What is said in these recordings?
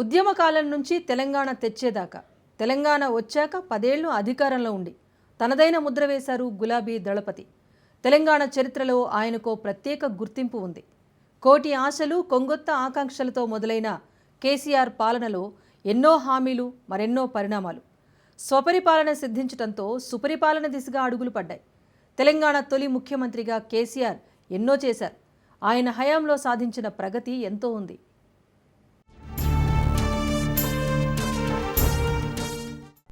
ఉద్యమకాలం నుంచి తెలంగాణ తెచ్చేదాకా. తెలంగాణ వచ్చాక పదేళ్ళు అధికారంలో ఉండి తనదైన ముద్ర వేశారు గులాబీ దళపతి. తెలంగాణ చరిత్రలో ఆయనకో ప్రత్యేక గుర్తింపు ఉంది. కోటి ఆశలు కొంగొత్త ఆకాంక్షలతో మొదలైన కేసీఆర్ పాలనలో ఎన్నో హామీలు మరెన్నో పరిణామాలు. స్వపరిపాలన సిద్ధించడంతో సుపరిపాలన దిశగా అడుగులు పడ్డాయి. తెలంగాణ తొలి ముఖ్యమంత్రిగా కేసీఆర్ ఎన్నో చేశారు. ఆయన హయాంలో సాధించిన ప్రగతి ఎంతో ఉంది.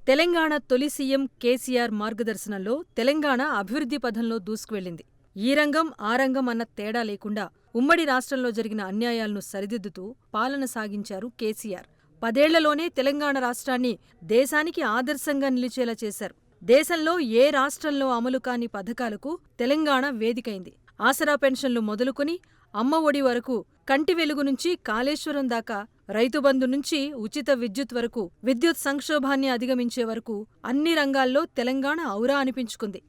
తెలంగాణ తొలి సీఎం కేసీఆర్ మార్గదర్శనంలో తెలంగాణ అభివృద్ధి పథంలో దూసుకువెళ్ళింది ఈ రంగం ఆ రంగం అన్న తేడా లేకుండా ఉమ్మడి రాష్ట్రంలో జరిగిన అన్యాయాలను సరిదిద్దుతూ పాలన సాగించారు కేసీఆర్. పదేళ్ళలోనే తెలంగాణ రాష్ట్రాన్ని దేశానికి ఆదర్శంగా నిలిచేలా చేశారు. దేశంలో ఏ రాష్ట్రంలో అమలు కాని పథకాలకు తెలంగాణ వేదికైంది. ఆసరా పెన్షన్లు మొదలుకొని అమ్మ ఒడి వరకు కంటి వెలుగు నుంచి కాళేశ్వరం దాకా రైతు బంధు నుంచి ఉచిత విద్యుత్ వరకు విద్యుత్ సంక్షోభాన్ని అధిగమించే వరకు అన్ని రంగాల్లో తెలంగాణ ఔరా అనిపించుకుంది.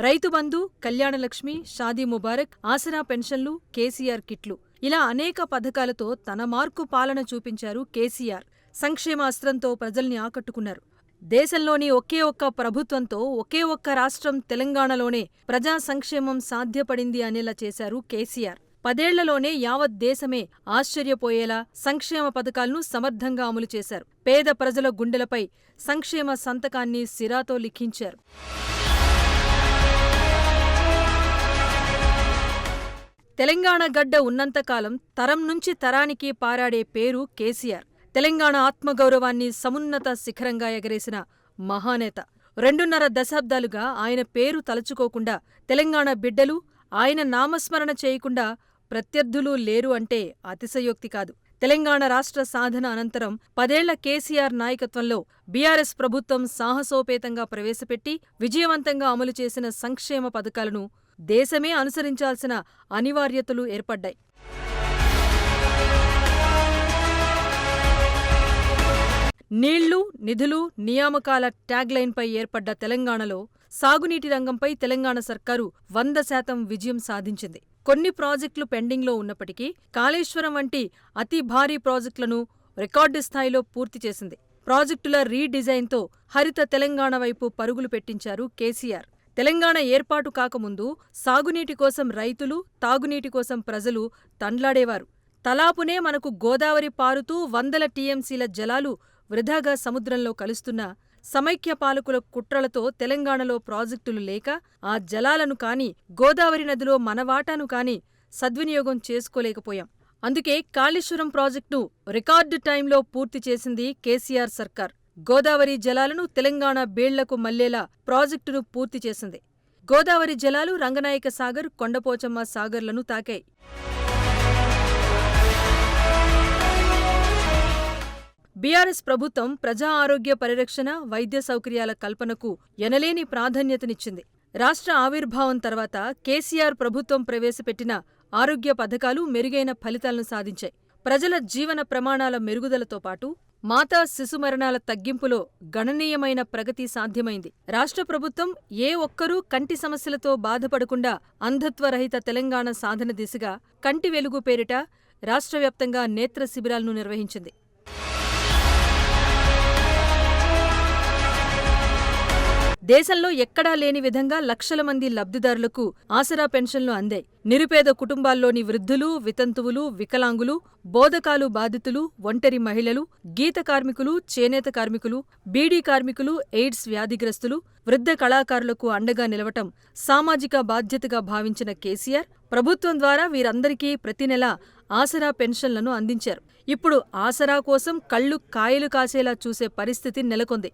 రైతు బంధు కళ్యాణలక్ష్మి షాదీ ముబారక్ ఆసరా పెన్షన్లు కేసీఆర్ కిట్లు. ఇలా అనేక పథకాలతో తన మార్కు పాలన చూపించారు కేసీఆర్. సంక్షేమ అస్త్రంతో ప్రజల్ని ఆకట్టుకున్నారు. దేశంలోని ఒకే ఒక్క ప్రభుత్వంతో ఒకే ఒక్క రాష్ట్రం తెలంగాణలోనే ప్రజా సంక్షేమం సాధ్యపడింది అనేలా చేశారు కేసీఆర్. పదేళ్ళలోనే యావత్ దేశమే ఆశ్చర్యపోయేలా సంక్షేమ పథకాలను సమర్థంగా అమలు చేశారు. పేద ప్రజల గుండెలపై సంక్షేమ సంతకాన్ని సిరాతో లిఖించారు. తెలంగాణ గడ్డ ఉన్నంతకాలం తరం నుంచి తరానికి పారాడే పేరు కేసీఆర్. తెలంగాణ ఆత్మగౌరవాన్ని సమున్నత శిఖరంగా ఎగరేసిన మహానేత. రెండున్నర దశాబ్దాలుగా ఆయన పేరు తలుచుకోకుండా తెలంగాణ బిడ్డలు ఆయన నామస్మరణ చేయకుండా ప్రత్యర్థులు లేరు అంటే అతిశయోక్తి కాదు. తెలంగాణ రాష్ట్ర సాధన అనంతరం పదేళ్ళ కేసీఆర్ నాయకత్వంలో బీఆర్ఎస్ ప్రభుత్వం సాహసోపేతంగా ప్రవేశపెట్టి విజయవంతంగా అమలు చేసిన సంక్షేమ పథకాలను దేశమే అనుసరించాల్సిన అనివార్యతలు ఏర్పడ్డాయి. నీళ్ళు నిధులు నియామకాల ట్యాగ్లైన్పై ఏర్పడ్డ తెలంగాణలో సాగునీటి రంగంపై తెలంగాణ సర్కారు వంద శాతం విజయం సాధించింది. కొన్ని ప్రాజెక్టులు పెండింగ్లో ఉన్నప్పటికీ కాళేశ్వరం వంటి అతి భారీ ప్రాజెక్టులను రికార్డు స్థాయిలో పూర్తి చేసింది. ప్రాజెక్టుల రీడిజైన్తో హరిత తెలంగాణ వైపు పరుగులు పెట్టించారు కేసీఆర్. తెలంగాణ ఏర్పాటు కాకముందు సాగునీటి కోసం రైతులు తాగునీటి కోసం ప్రజలు తండ్లాడేవారు. తలాపునే మనకు గోదావరి పారుతూ వందల టీఎంసీల జలాలు వృధాగా సముద్రంలో కలుస్తున్న సమైక్య పాలకుల కుట్రలతో తెలంగాణలో ప్రాజెక్టులు లేక ఆ జలాలను కాని గోదావరి నదిలో మనవాటాను కాని సద్వినియోగం చేసుకోలేకపోయాం. అందుకే కాళేశ్వరం ప్రాజెక్టును రికార్డు టైంలో పూర్తి చేసింది కేసీఆర్ సర్కార్. గోదావరి జలాలను తెలంగాణ బేళ్ళకు మల్లేలా ప్రాజెక్టును పూర్తి చేసింది. గోదావరి జలాలు రంగనాయక సాగర్ కొండపోచమ్మ సాగర్లను తాకాయి. బీఆర్ఎస్ ప్రభుత్వం ప్రజా ఆరోగ్య పరిరక్షణ వైద్య సౌకర్యాల కల్పనకు ఎనలేని ప్రాధాన్యతనిచ్చింది. రాష్ట్ర ఆవిర్భావం తర్వాత కేసీఆర్ ప్రభుత్వం ప్రవేశపెట్టిన ఆరోగ్య పథకాలు మెరుగైన ఫలితాలను సాధించాయి. ప్రజల జీవన ప్రమాణాల మెరుగుదలతో పాటు మాతా శిశు మరణాల తగ్గింపులో గణనీయమైన ప్రగతి సాధ్యమైంది. రాష్ట్ర ప్రభుత్వం ఏ ఒక్కరూ కంటి సమస్యలతో బాధపడకుండా అంధత్వరహిత తెలంగాణ సాధన దిశగా కంటి వెలుగు పేరిట రాష్ట్ర వ్యాప్తంగా నేత్ర శిబిరాలను నిర్వహించింది. దేశంలో ఎక్కడా లేని విధంగా లక్షల మంది లబ్ధిదారులకు ఆసరా పెన్షన్లు అందాయి. నిరుపేద కుటుంబాల్లోని వృద్ధులు వితంతువులు వికలాంగులు బోధకాలు బాధితులు ఒంటరి మహిళలు గీత కార్మికులు చేనేత కార్మికులు బీడీ కార్మికులు ఎయిడ్స్ వ్యాధిగ్రస్తులు వృద్ధ కళాకారులకు అండగా నిలవటం సామాజిక బాధ్యతగా భావించిన కేసీఆర్ ప్రభుత్వం ద్వారా వీరందరికీ ప్రతి నెలా ఆసరా పెన్షన్లను అందించారు. ఇప్పుడు ఆసరా కోసం కళ్ళు కాయలు కాసేలా చూసే పరిస్థితి నెలకొంది.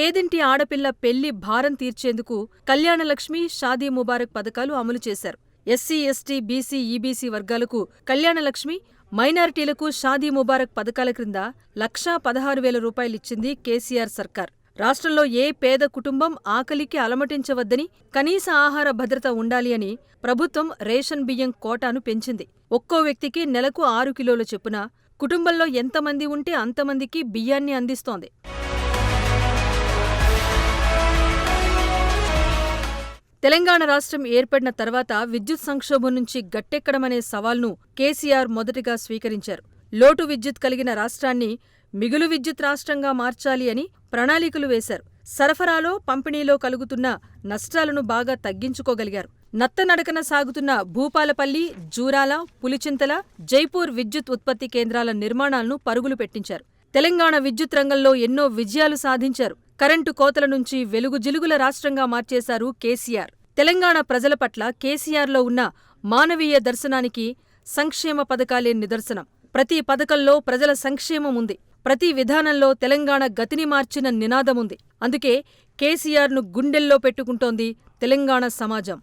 పేదింటి ఆడపిల్ల పెళ్ళి భారం తీర్చేందుకు కళ్యాణలక్ష్మి షాదీ ముబారక్ పథకాలు అమలు చేశారు. ఎస్సీ ఎస్టీ బీసీ ఈబీసీ వర్గాలకు కళ్యాణలక్ష్మి మైనారిటీలకు షాదీ ముబారక్ పథకాల క్రింద లక్షా పదహారు వేల రూపాయలిచ్చింది కేసీఆర్ సర్కార్. రాష్ట్రంలో ఏ పేద కుటుంబం ఆకలికి అలమటించవద్దని కనీస ఆహార భద్రత ఉండాలి అని ప్రభుత్వం రేషన్ బియ్యం కోటాను పెంచింది. ఒక్కో వ్యక్తికి నెలకు ఆరు కిలోల చొప్పున కుటుంబంలో ఎంతమంది ఉంటే అంతమందికి బియ్యాన్ని అందిస్తోంది. తెలంగాణ రాష్ట్రం ఏర్పడిన తర్వాత విద్యుత్ సంక్షోభం నుంచి గట్టెక్కడమనే సవాల్ను కేసీఆర్ మొదటిగా స్వీకరించారు. లోటు విద్యుత్ కలిగిన రాష్ట్రాన్ని మిగులు విద్యుత్ రాష్ట్రంగా మార్చాలి అని ప్రణాళికలు వేశారు. సరఫరాలో పంపిణీలో కలుగుతున్న నష్టాలను బాగా తగ్గించుకోగలిగారు. నత్తనడకన సాగుతున్న భూపాలపల్లి జూరాల పులిచింతల జైపూర్ విద్యుత్ ఉత్పత్తి కేంద్రాల నిర్మాణాలను పరుగులు పెట్టించారు. తెలంగాణ విద్యుత్ రంగంలో ఎన్నో విజయాలు సాధించారు. కరెంటు కోతల నుంచి వెలుగు జిలుగుల రాష్ట్రంగా మార్చేశారు కేసీఆర్. తెలంగాణ ప్రజల పట్ల కేసీఆర్లో ఉన్న మానవీయ దర్శనానికి సంక్షేమ పథకాలే నిదర్శనం. ప్రతి పథకంలో ప్రజల సంక్షేమం ఉంది. ప్రతి విధానంలో తెలంగాణ గతిని మార్చిన నినాదముంది అందుకే కేసీఆర్ను గుండెల్లో పెట్టుకుంటోంది తెలంగాణ సమాజం.